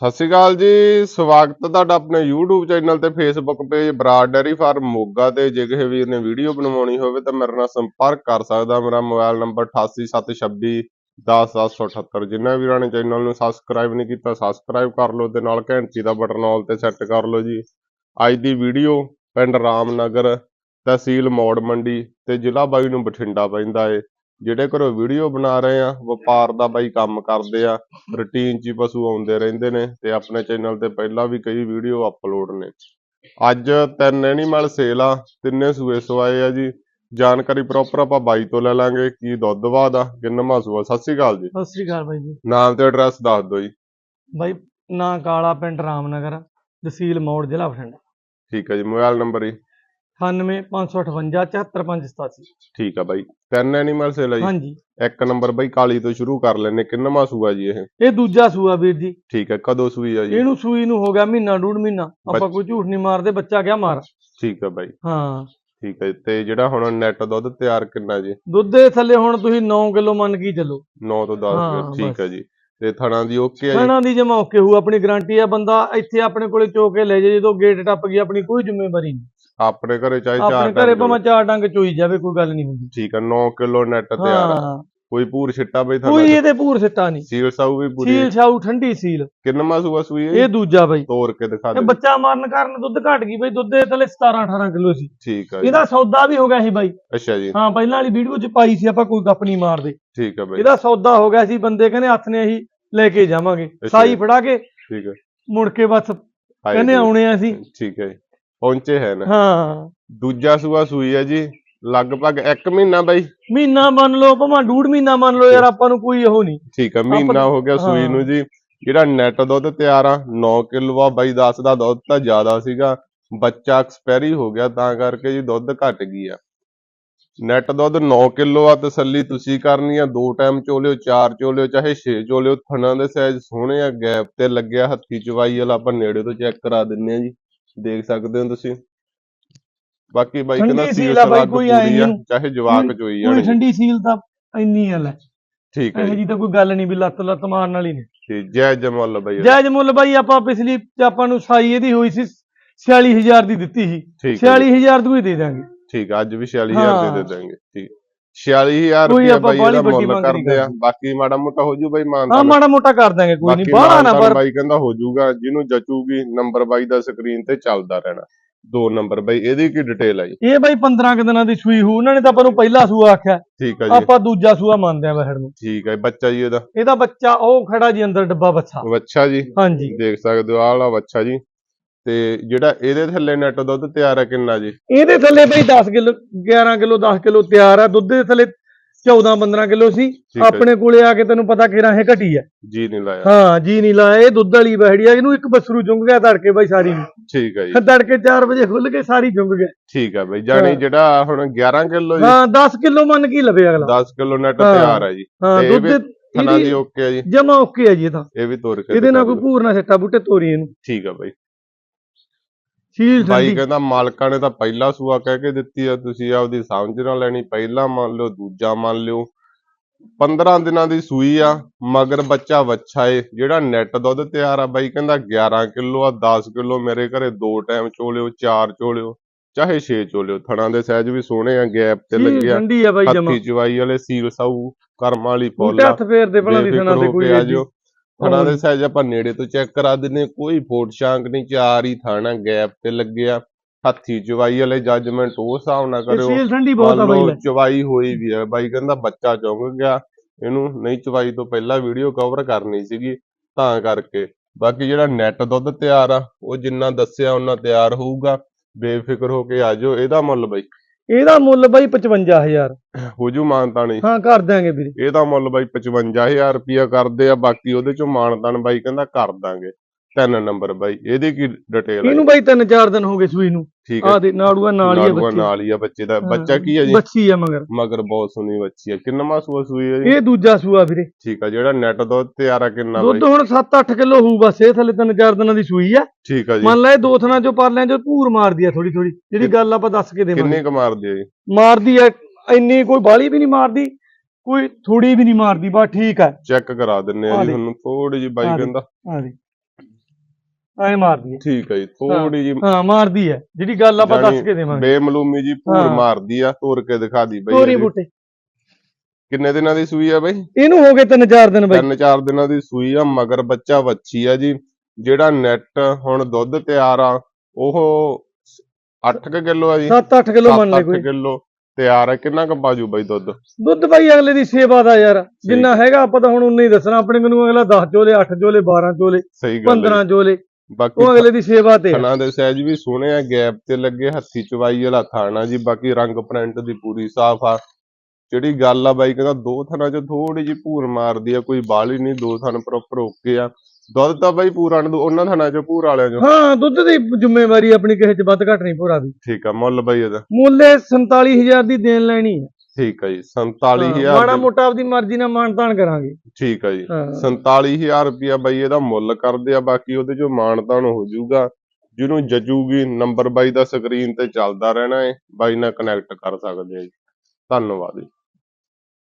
ਸਤਿ ਸ਼੍ਰੀ ਅਕਾਲ ਜੀ, ਸਵਾਗਤ ਤੁਹਾਡਾ ਆਪਣੇ YouTube ਚੈਨਲ ਤੇ Facebook page Brar dairy farm Moga ਤੇ। ਜੇ ਕਿਸੇ ਵੀਰ ਨੇ ਵੀਡੀਓ ਬਣਵਾਉਣੀ ਹੋਵੇ ਤਾਂ ਮੇਰੇ ਨਾਲ ਸੰਪਰਕ ਕਰ ਸਕਦਾ। ਮੇਰਾ ਮੋਬਾਈਲ ਨੰਬਰ 8876 10778 ਜਿਨ੍ਹਾਂ ਵੀਰਾਂ ਨੇ ਚੈਨਲ ਨੂੰ ਸਬਸਕ੍ਰਾਈਬ ਨਹੀਂ ਕੀਤਾ ਸਬਸਕ੍ਰਾਈਬ ਕਰ ਲਓ ਤੇ ਨਾਲ ਘੰਟੀ ਦਾ ਬਟਨ ਆਲ ਤੇ ਸੈੱਟ ਕਰ ਲਓ ਜੀ। ਅੱਜ ਦੀ ਵੀਡੀਓ ਪਿੰਡ ਰਾਮਨਗਰ ਤਹਿਸੀਲ ਮੌੜ ਮੰਡੀ ਤੇ ਜ਼ਿਲ੍ਹਾ ਬਾਈ ਨੂੰ ਬਠਿੰਡਾ ਪੈਂਦਾ ਏ। ਜਿਹੜੇ ਘਰੋਂ ਵੀਡੀਓ ਬਣਾ ਰਹੇ ਆ ਵਪਾਰ ਦਾ ਬਾਈ ਕੰਮ ਕਰਦੇ ਆ ਰੂਟੀਨ 'ਚ ਹੀ ਪਸ਼ੂ ਆਉਂਦੇ ਰਹਿੰਦੇ ਨੇ ਤੇ ਆਪਣੇ ਚੈਨਲ ਤੇ ਪਹਿਲਾਂ ਵੀ ਕਈ ਵੀਡੀਓ ਅਪਲੋਡ ਨੇ। ਅੱਜ ਤਿੰਨ ਐਨੀਮਲ ਸੇਲ ਆ ਤਿੰਨੇ ਸੂਏ ਸਵਾਏ ਆ ਜੀ। ਜਾਣਕਾਰੀ ਪ੍ਰੋਪਰ ਆਪਾਂ ਬਾਈ ਤੋਂ ਲੈ ਲਾਂਗੇ ਕੀ ਦੁੱਧ ਬਾਦ ਆ ਕਿੰਨਾ ਸੂਆ ਸਤਿ ਸ਼੍ਰੀ ਅਕਾਲ ਜੀ। ਸਤਿ ਸ੍ਰੀ ਅਕਾਲ ਬਾਈ ਜੀ। ਨਾਮ ਤੇ ਐਡਰੈਸ ਦੱਸ ਦਿਓ ਜੀ। ਬਾਈ ਨਾਂ ਕਾਲਾ ਪਿੰਡ ਰਾਮਨਗਰ ਤਹਿਸੀਲ ਮੌੜ ਜ਼ਿਲ੍ਹਾ ਬਠਿੰਡਾ। ਠੀਕ ਹੈ ਜੀ ਮੋਬਾਈਲ ਨੰਬਰ ਜੀ। 98 558 ਠੀਕ ਆ ਬਾਈ। ਤਿੰਨ ਐਨੀਮਲ ਸੇਲ ਆ ਜੀ ਹਾਂਜੀ। ਇੱਕ ਨੰਬਰ ਬਾਈ ਕਾਲੀ ਤੋਂ ਸ਼ੁਰੂ ਕਰ ਲੈਨੇ ਕਿੰਨਾ ਸੂਆ ਜੀ ਇਹ? ਇਹ ਦੂਜਾ ਸੂਆ ਵੀਰ ਜੀ। ਠੀਕ ਹੈ ਕਦੋਂ ਸੂਈ ਆ ਜੀ? ਇਹਨੂੰ ਸੂਈ ਨੂੰ ਹੋ ਗਿਆ ਮਹੀਨਾ ਡੂਢ ਮਹੀਨਾ। ਆਪਾਂ ਕੋਈ ਝੂਠ ਨਹੀਂ ਮਾਰਦੇ ਬੱਚਾ ਗਿਆ ਮਾਰ? ਠੀਕ ਹੈ ਬਾਈ। ਹਾਂ। ਠੀਕ ਹੈ ਤੇ ਜਿਹੜਾ ਹੁਣ ਨੈਟ ਦੁੱਧ ਤਿਆਰ ਕਿੰਨਾ ਜੀ? ਦੁੱਧ ਦੇ ਥੱਲੇ ਹੁਣ ਤੁਸੀਂ 9 ਕਿਲੋ ਮੰਨ ਕੇ ਹੀ ਚੱਲੋ। 9 ਤੋਂ 10 ਹਾਂ, ਠੀਕ। ਹੈ ਜੀ। ਤੇ ਥਣਾ ਦੀ ਓਕੇ ਆ ਜੀ? ਖਾਣਾ ਦੀ ਜਮਾ ਓਕੇ ਹੋਊ ਆਪਣੀ ਗਾਰੰਟੀ ਆ ਬੰਦਾ ਇੱਥੇ ਆਪਣੇ ਕੋਲੇ ਚੋ ਕੇ ਲੈ ਜਾਏ ਜਦੋਂ ਗੇਟ ਟੱਪ ਗਈ ਆਪਣੀ ਕੋਈ ਜ਼ਿੰਮੇਵਾਰੀ ਨਹੀਂ। ਆਪਣੇ ਘਰੇ ਚਾਹੇ ਚਾਰ ਆਪਣੇ ਘਰੇ ਭਾਵੇਂ ਚਾਰ ਡੰਗ ਚੋਈ ਜਾਵੇ ਕੋਈ ਗੱਲ ਨਹੀਂ ਹੁੰਦੀ। ਠੀਕ ਹੈ 9 ਕਿਲੋ ਨੈਟ ਤਿਆਰ ਆ। ਹਾਂ ਕੋਈ ਪੂਰ ਛਿੱਟਾ ਬਈ ਕੋਈ ਥਣਾ ਇਹਦੇ ਪੂਰ ਸਿੱਟਾ ਨਹੀਂ। ਸੀਲ ਸਾਊ ਵੀ ਪੂਰੀ ਸੀਲ ਛਾਊ ਠੰਡੀ ਸੀਲ। ਕਿੰਨਾ ਸੂਆ ਸੂਈ ਹੈ ਇਹ? ਦੂਜਾ ਬਾਈ। ਤੋੜ ਕੇ ਦਿਖਾ ਇਹ ਦੇ। ਬੱਚਾ ਮਾਰਨ ਕਾਰਨ ਦੁੱਧ ਘਟ ਗਈ ਬਈ ਦੁੱਧ ਦੇ ਥੱਲੇ 17 18 ਕਿਲੋ ਸੀ। ਠੀਕ ਹੈ ਜੀ। ਇਹਦਾ ਸੌਦਾ ਵੀ ਹੋ ਗਿਆ ਸੀ ਬਾਈ। ਅੱਛਾ ਜੀ। ਹਾਂ ਪਹਿਲਾਂ ਵਾਲੀ ਵੀਡੀਓ ਚ ਪਾਈ ਸੀ ਆਪਾਂ ਕੋਈ ਗੱਪ ਨਹੀਂ ਮਾਰਦੇ। ਠੀਕ ਹੈ ਬਾਈ। ਇਹਦਾ ਸੌਦਾ ਹੋ ਗਿਆ ਸੀ ਬੰਦੇ ਕਹਿੰਦੇ ਹੱਥ ਨੇ ਅਸੀਂ ਲੈ ਕੇ ਜਾਵਾਂਗੇ। ਸਾਈ ਫੜਾ ਕੇ ਠੀਕ ਹੈ ਮੁੜ ਕੇ ਬਸ ਆਏ ਕਹਿੰਦੇ ਜੀ। ਆਉਣੇ ਆ ਅਸੀਂ। ਠੀਕ ਹੈ ਜੀ। ਪਹੁੰਚੇ ਹੈ ਨਾ। ਹਾਂ। ਦੂਜਾ ਸੂਆ ਸੂਈ ਹੈ ਜੀ ਲਗਭਗ 1 ਮਹੀਨਾ ਬਾਈ। ਮਹੀਨਾ ਮੰਨ ਲਓ ਭਾਵੇਂ ਡੂਢ ਮਹੀਨਾ ਮੰਨ ਲਓ ਯਾਰ ਆਪਾਂ ਨੂੰ ਕੋਈ ਉਹ ਨਹੀਂ। ਠੀਕ ਹੈ ਮਹੀਨਾ ਹੋ ਗਿਆ ਸੂਈ। ਨੂੰ ਜੀ। ਜਿਹੜਾ ਨੈਟ ਦੁੱਧ ਤਿਆਰ ਆ 9 ਕਿਲੋ ਆ ਬਾਈ 10 ਦਾ ਦੁੱਧ ਤਾਂ ਜ਼ਿਆਦਾ ਸੀਗਾ। ਬੱਚਾ ਐਕਸਪਾਇਰੀ ਹੋ ਗਿਆ ਤਾਂ ਕਰਕੇ ਜੀ ਦੁੱਧ ਘਟ ਗਈ ਆ। ਨੈਟ ਦੁੱਧ 9 ਕਿਲੋ ਆ ਤਸੱਲੀ ਤੁਸੀਂ ਕਰਨੀ ਆ। ਦੋ ਟਾਈਮ ਚੋਲਿਓ ਚਾਰ ਚੋਲਿਓ ਚਾਹੇ 6 ਚੋਲਿਓ ਥਣਾ ਦੇ ਸਾਈਜ਼ ਸੋਹਣੇ ਆ ਗੈਪ ਤੇ ਲੱਗਿਆ ਹੱਥੀ ਚਵਾਈ ਵਾਲਾ ਆਪਾਂ ਨੇੜੇ ਤੋਂ ਚੈੱਕ ਕਰਾ ਦਿੰਨੇ ਆ ਜੀ। ਦੇਖ ਸਕਦੇ ਹੋ ਤੁਸੀਂ। ਬਾਕੀ ਬਾਈ ਕਹਿੰਦਾ ਸੀਲ ਆ ਬਾਈ, ਕੋਈ ਪੂਰੀ ਆਏਂ ਆ ਨੀ। ਚਾਹੇ ਜਵਾਕ ਚੋਈ ਜਾਣੀ ਠੰਡੀ ਸੀਲ ਤਾਂ ਇੰਨੀ ਆ ਲੈ। ਠੀਕ ਹੈ ਜੀ। ਜੀ ਤਾਂ ਕੋਈ ਗੱਲ ਨਹੀਂ ਵੀ ਲੱਤ ਲੱਤ ਮਾਰਨ ਵਾਲੀ ਨਹੀਂ। ਤੇ ਜੈ ਜਮਲ ਬਾਈ ਇਹਦਾ। ਜਾਇਜ਼ ਮੁੱਲ ਬਾਈ ਆਪਾਂ ਪਿਛਲੀ ਆਪਾਂ ਨੂੰ ਸਾਈ ਇਹਦੀ ਹੋਈ ਸੀ 46000 ਦੀ ਦਿੱਤੀ ਸੀ। ਠੀਕ ਹੈ ਜੀ। 46000 ਦੀ ਹੀ ਦੇ ਦਾਂਗੇ ਠੀਕ ਆ ਅੱਜ ਵੀ 46000 ਹਾਂ। ਦੇ ਦੇ ਦਾਂਗੇ ਠੀਕ। 46000 ਕੋਈ ਰੁਪਏ ਆਪਾਂ ਬਾਈ ਬਾਹਲੀ ਇਹਦਾ ਵੱਡੀ ਮੁੱਲ ਮੰਗ ਨਹੀਂ ਕਰਦੇ। ਆ। ਬਾਕੀ ਮਾੜਾ ਮੋਟਾ ਹੋ ਜੂ ਬਾਈ ਹਾਂ ਮਾਨਤਾ ਮਾੜਾ ਮੋਟਾ ਕਰ ਦਾਂਗੇ ਕੋਈ ਨਹੀਂ ਬਾਹਲਾ ਨਾ ਪਰ ਬਾਈ ਕਹਿੰਦਾ ਹੋ ਜੂਗਾ ਜਿਹਨੂੰ ਜਚੂਗੀ ਨੰਬਰ ਬਾਈ ਦਾ ਸਕਰੀਨ ਤੇ ਚੱਲਦਾ ਰਹਿਣਾ। ਦੋ ਨੰਬਰ ਬਾਈ ਇਹਦੀ ਕੀ ਡਿਟੇਲ ਆ ਜੀ? ਇਹ ਬਾਈ 15 ਕੁ ਦਿਨਾਂ ਦੀ ਸੂਈ ਹੋਊ ਉਹਨਾਂ ਨੇ ਤਾਂ ਆਪਾਂ ਨੂੰ ਪਹਿਲਾ ਸੂਆ ਆਖਿਆ। ਠੀਕ ਆ ਜੀ। ਆਪਾਂ ਦੂਜਾ ਸੂਆ ਮੰਨਦੇ ਆ ਬਹਿੜ ਨੂੰ। ਠੀਕ ਹੈ ਬੱਚਾ ਜੀ ਇਹਦਾ। ਇਹਦਾ ਬੱਚਾ ਉਹ ਖੜਾ ਜੀ ਅੰਦਰ ਡੱਬਾ ਬੱਚਾ ਬੱਚਾ ਜੀ। ਹਾਂਜੀ। ਦੇਖ ਸਕਦੇ ਹੋ ਆਹ ਵਾਲਾ ਬੱਚਾ ਜੀ। ਤੇ ਜਿਹੜਾ ਇਹਦੇ ਥੱਲੇ ਨੈਟ ਦੁੱਧ ਤਿਆਰ ਹੈ ਕਿੰਨਾ ਜੀ? ਇਹਦੇ ਥੱਲੇ ਬਈ 10 ਕਿਲੋ 11 ਕਿਲੋ 10 ਕਿਲੋ ਤਿਆਰ ਆ। ਦੁੱਧ ਦੇ ਥੱਲੇ 14 15 ਕਿਲੋ ਸੀ। ਆਪਣੇ ਕੋਲੇ ਆ ਕੇ ਤੈਨੂੰ ਪਤਾ ਕਿਰਾਂ ਇਹ ਘਟੀ ਆ। ਜੀ ਨਹੀਂ ਲਾਇਆ। ਹਾਂ ਜੀ ਨਹੀਂ ਲਾਇਆ। ਇਹ ਦੁੱਧ ਵਾਲੀ ਬਹਿੜੀ ਆ। ਇਹਨੂੰ ਇੱਕ ਬਸਰੂ ਜੁੰਗ ਗਿਆ ਤੜਕੇ ਬਾਈ ਸਾਰੀ ਨੂੰ। ਠੀਕ ਹੈ ਜੀ। ਤੜਕੇ 4 ਵਜੇ ਖੁੱਲ ਕੇ ਸਾਰੀ ਜੁੰਗ ਗਿਆ। ਠੀਕ ਹੈ ਬਾਈ। ਜਾਣੀ ਹਾਂ। ਜਿਹੜਾ ਹੁਣ 11 ਕਿਲੋ ਜੀ? ਹਾਂ 10 ਕਿਲੋ ਮੰਨ ਕੇ ਲਵੇ ਅਗਲਾ। 10 ਕਿਲੋ ਨੈਟ। ਤਿਆਰ ਹੈ ਜੀ। ਹਾਂ ਦੁੱਧ ਥਣਾ ਦੀ ਓਕੇ ਹੈ ਜੀ। ਜਮਾ ਓਕੇ ਆ ਜੀ ਇਹ ਤਾਂ। ਇਹ ਵੀ ਤੋੜ ਕੇ ਇਹਦੇ ਨਾਲ ਕੋਈ ਦਿਓ। ਭੂਰ ਨਾ ਸੱਟਾ ਬੂਟੇ ਤੋਰੀ ਇਹਨੂੰ। ਠੀਕ ਆ ਬਾਈ। ਸੀਲ ਬਾਈ ਠੰਡੀ। ਕਹਿੰਦਾ ਮਾਲਕਾਂ ਨੇ ਤਾਂ ਪਹਿਲਾ ਸੂਆ ਕਹਿ ਕੇ ਦਿੱਤੀ ਆ ਤੁਸੀਂ ਆਪਦੀ ਸਮਝ ਨਾਲ ਲੈਣੀ ਪਹਿਲਾ ਮੰਨ ਲਿਓ ਦੂਜਾ ਮੰਨ ਲਿਓ। 15 ਦਿਨਾਂ ਦੀ ਸੂਈ ਆ ਮਗਰ ਬੱਚਾ ਵੱਛਾ ਏ ਜਿਹੜਾ ਨੈਟ ਦੁੱਧ ਤਿਆਰ ਆ ਬਾਈ ਕਹਿੰਦਾ 11 ਕਿਲੋ ਆ 10 ਕਿਲੋ ਮੇਰੇ ਘਰੇ ਦੋ ਟਾਈਮ ਚੋਲਿਓ ਚਾਰ ਚੋਲਿਓ ਚਾਹੇ 6 ਚੋਲਿਓ ਥਣਾ ਦੇ ਸਾਈਜ਼ ਵੀ ਸੋਹਣੇ ਆ ਗੈਪ ਤੇ ਸੀਲ ਲੱਗਿਆ ਠੰਡੀ ਆ ਬਾਈ ਜਮਾ। ਹੱਥੀ ਚਵਾਈ ਵਾਲੇ ਸੀਲ ਸਾਊ ਕਰਮ ਵਾਲੀ ਫੁੱਲ ਬੂਟੇ ਆ ਹੱਥ ਫੇਰਦੇ ਭਲਾ ਦੀ ਸਨਾ ਬੇਫਿਕਰ ਤੇ ਹੋ ਕੋਈ ਕੇ ਆ ਜਿਓ। ਥਣਾ ਦੇ ਸਾਈਜ਼ ਆਪਾਂ ਨੇੜੇ ਤੋਂ ਚੈੱਕ ਕਰਾ ਦਿੰਨੇ ਕੋਈ ਫੋਟ ਸ਼ਾਂਕ ਨਹੀਂ ਚਾਰ ਹੀ ਥਾਣਾ ਗੈਪ ਤੇ ਲੱਗਿਆ ਹੱਥੀ ਚਵਾਈ ਵਾਲੇ ਜੱਜਮੈਂਟ ਉਹ ਹਿਸਾਬ ਨਾਲ ਇਹ ਕਰਿਓ। ਸੀਲ ਠੰਡੀ ਬਹੁਤ ਆ ਬਾਈ ਚਵਾਈ ਹੋਈ ਵੀ ਹੈ ਬਾਈ ਕਹਿੰਦਾ ਬੱਚਾ ਚੁੰਗ ਗਿਆ। ਇਹਨੂੰ ਨਹੀਂ ਚਵਾਈ ਤੋਂ ਪਹਿਲਾਂ ਵੀਡੀਓ ਕਵਰ ਕਰਨੀ ਸੀਗੀ ਤਾਂ ਕਰਕੇ। ਬਾਕੀ ਜਿਹੜਾ ਨੈਟ ਦੁੱਧ ਤਿਆਰ ਆ ਉਹ ਜਿੰਨਾ ਦੱਸਿਆ ਉਹਨਾਂ ਤਿਆਰ ਹੋਊਗਾ। ਬੇਫਿਕਰ ਹੋ ਕੇ ਆ ਜਾਓ। ਇਹਦਾ ਮੁੱਲ ਬਾਈ। ਇਹਦਾ ਮੁੱਲ ਬਾਈ 55000 ਹੋਜੂ ਮਾਨਤਾਣੀ ਹਾਂ ਕਰ ਦਾਂਗੇ ਵੀਰੇ। ਇਹਦਾ ਮੁੱਲ ਬਾਈ 55000 ਰੁਪਿਆ ਕਰਦੇ ਆ ਬਾਕੀ ਉਹਦੇ ਚੋਂ ਮਾਨਤਾਨ ਬਾਈ ਕਹਿੰਦਾ ਕਰ ਦਾਂਗੇ। ਤਿੰਨ ਨੰਬਰ ਬਾਈ ਇਹਦੀ ਕੀ ਡਿਟੇਲ ਹੈ ਇਹਨੂੰ ਬਾਈ ਤਿੰਨ ਚਾਰ ਦਿਨ ਹੋ ਗਏ ਸੂਈ ਨੂੰ। ਠੀਕ ਆ ਹੈ ਦੇ ਨਾੜੂਆ ਨਾਲ ਹੀ ਆ ਨਾੜੂਆ ਬੱਚੀ ਨਾਲ ਹੀ ਆ ਬੱਚੇ ਦਾ। ਹਾਂ, ਬੱਚਾ ਕੀ ਹੈ ਜੀ? ਬੱਚੀ ਆ ਮਗਰ। ਮਗਰ ਬਹੁਤ ਸੋਹਣੀ ਬੱਚੀ ਹੈ ਕਿੰਨਾ ਮਾਸੂਆ ਸੂਈ ਹੈ ਜੀ? ਇਹ ਦੂਜਾ ਸੂਆ ਵੀਰੇ। ਠੀਕ ਆ ਜਿਹੜਾ ਨੈਟ ਦੁੱਧ ਤਿਆਰ ਕਿੰਨਾ ਬਾਈ? ਦੁੱਧ ਹੁਣ 7-8 ਕਿਲੋ ਹੋਊ ਬਸ ਇਹ ਥੱਲੇ ਤਿੰਨ ਚਾਰ ਦਿਨਾਂ ਦੀ ਸੂਈ ਆ। ਠੀਕ ਆ ਜੀ। ਮੰਨ ਲੈ ਦੋ ਥਣਾ ਚੋਂ ਪਰਲਿਆਂ ਚੋਂ ਧੂਰ ਮਾਰਦੀ ਆ ਥੋੜੀ ਥੋੜੀ ਜਿਹੜੀ ਗੱਲ ਆਪਾਂ ਦੱਸ ਕੇ ਦੇਵਾਂਗੇ। ਕਿੰਨੇ ਕ ਮਾਰਦੀ ਆ ਜੀ? ਮਾਰਦੀ ਆ ਇੰਨੀ ਕੋਈ ਬਾਲੀ ਵੀ ਨਹੀਂ ਮਾਰਦੀ ਕੋਈ ਥੋੜੀ ਵੀ ਨਹੀਂ ਮਾਰਦੀ ਬਸ ਠੀਕ ਆ। ਚੈੱਕ ਕਰਾ ਦਿੰਨੇ ਆ ਜੀ ਲੈ। ਤੁਹਾਨੂੰ। ਥੋੜੀ ਜੀ ਬਾਈ ਲੈ। ਕਹਿੰਦਾ। ਆ ਦੇ ਐ ਮਾਰਦੀ ਹੈ। ਠੀਕ ਹੈ ਜੀ ਥੋੜੀ ਜੀ ਹਾਂ ਮਾਰਦੀ ਹੈ। ਜਿਹੜੀ ਗੱਲ ਆਪਾਂ ਦੱਸ ਕੇ ਦੇਵਾਂਗੇ। ਬੇਮਲੂਮੀ ਜੀ ਭੂਰ। ਮਾਰਦੀ ਆ ਤੋੜ ਕੇ ਦਿਖਾ ਦੀ ਬਈ ਤੋਰੀ। ਬੂਟੇ। ਕਿੰਨੇ ਦਿਨਾਂ ਦੀ ਸੂਈ ਆ ਬਈ? ਇਹਨੂੰ ਹੋ ਗਏ ਤਿੰਨ ਚਾਰ ਦਿਨ ਬਾਈ। ਤਿੰਨ ਚਾਰ ਦਿਨਾਂ ਦੀ ਸੂਈ ਆ ਮਗਰ ਬੱਚਾ ਵੱਛੀ ਆ ਜੀ। ਜਿਹੜਾ ਨੈਟ ਹੁਣ ਦੁੱਧ ਤਿਆਰ ਆ ਉਹ 8 ਕਿਲੋ ਆ ਜੀ। 7-8 ਕਿਲੋ ਮੰਨ ਲੈ 7-8 ਕੋਈ। ਕਿਲੋ ਤਿਆਰ ਆ। ਕਿੰਨਾ ਕੁ ਬਾਜੂ ਬਈ ਦੁੱਧ? ਦੁੱਧ ਬਾਈ ਅਗਲੇ ਦੀ ਸੇਵਾ ਦਾ ਯਾਰ। ਜਿੰਨਾ ਹੈਗਾ ਆਪਾਂ ਤਾਂ ਹੁਣ ਉਨਾ ਹੀ ਦੱਸਣਾ। ਆਪਣੇ ਨੂੰ ਅਗਲਾ 10 ਚੋਲੇ 8 ਚੋਲੇ 12 ਚੋਲੇ ਸਹੀ ਗੱਲ ਹੈ 15 ਚੋਲੇ। ਬਾਕੀ ਉਹ ਅਗਲੇ ਦੀ ਸੇਵਾ ਤੇ ਆ। ਥਣਾ ਦੇ ਸਾਈਜ਼ ਵੀ ਸੋਹਣੇ ਆ ਗੈਪ ਤੇ ਲੱਗੇ ਹੱਥੀ ਚਵਾਈ ਵਾਲਾ ਥਾਣਾ ਜੀ ਬਾਕੀ ਰੰਗ ਪ੍ਰਿੰਟ ਦੀ ਪੂਰੀ ਸਾਫ਼ ਆ। ਜਿਹੜੀ ਗੱਲ ਆ ਬਾਈ ਕਹਿੰਦਾ ਦੋ ਥਣਾ ਚ ਥੋੜੀ ਜਿਹੀ ਭੂਰ ਮਾਰਦੀ ਆ ਕੋਈ ਬਾਲੀ ਨਹੀਂ ਦੋ ਥਣ ਪ੍ਰੋਪਰ ਓਕੇ ਆ। ਦੁੱਧ ਤਾਂ ਬਾਈ ਪੂਰਾ ਨੀ, ਉਹਨਾਂ ਥਣਾ ਚ ਭੂਰ ਵਾਲਿਆਂ ਚੋਂ। ਹਾਂ ਦੁੱਧ ਦੀ ਜ਼ਿੰਮੇਵਾਰੀ ਆਪਣੀ ਕਿਸੇ ਚ ਵੱਧ ਘੱਟ ਨਹੀਂ ਭੋਰਾ ਦੀ। ਠੀਕ ਆ ਮੁੱਲ ਬਾਈ ਇਹਦਾ। ਮੁੱਲ ਇਹ 47000 ਦੀ ਦੇਣ ਲੈਣੀ ਹੈ ਠੀਕ ਆ ਜੀ ਹਾਂ, 47000 ਮਾੜਾ ਮੋਟਾ ਆਪਦੀ ਮਰਜ਼ੀ ਨਾਲ ਮਾਨਤਾਨ ਕਰਾਂਗੇ। ਠੀਕ ਆ ਜੀ ਹਾਂ। 47000 ਰੁਪਿਆ ਬਾਈ ਇਹਦਾ ਮੁੱਲ ਕਰਦੇ ਆ ਬਾਕੀ ਉਹਦੇ ਚੋਂ ਮਾਨਤਾਨ ਹੋ ਜਾਊਗਾ ਜਿਹਨੂੰ ਜਜੂਗੀ ਨੰਬਰ ਬਾਈ ਦਾ ਸਕਰੀਨ ਤੇ ਚੱਲਦਾ ਰਹਿਣਾ ਹੈ ਬਾਈ ਨਾਲ ਕਨੈਕਟ ਕਰ ਸਕਦੇ ਆ ਜੀ। ਧੰਨਵਾਦ ਜੀ।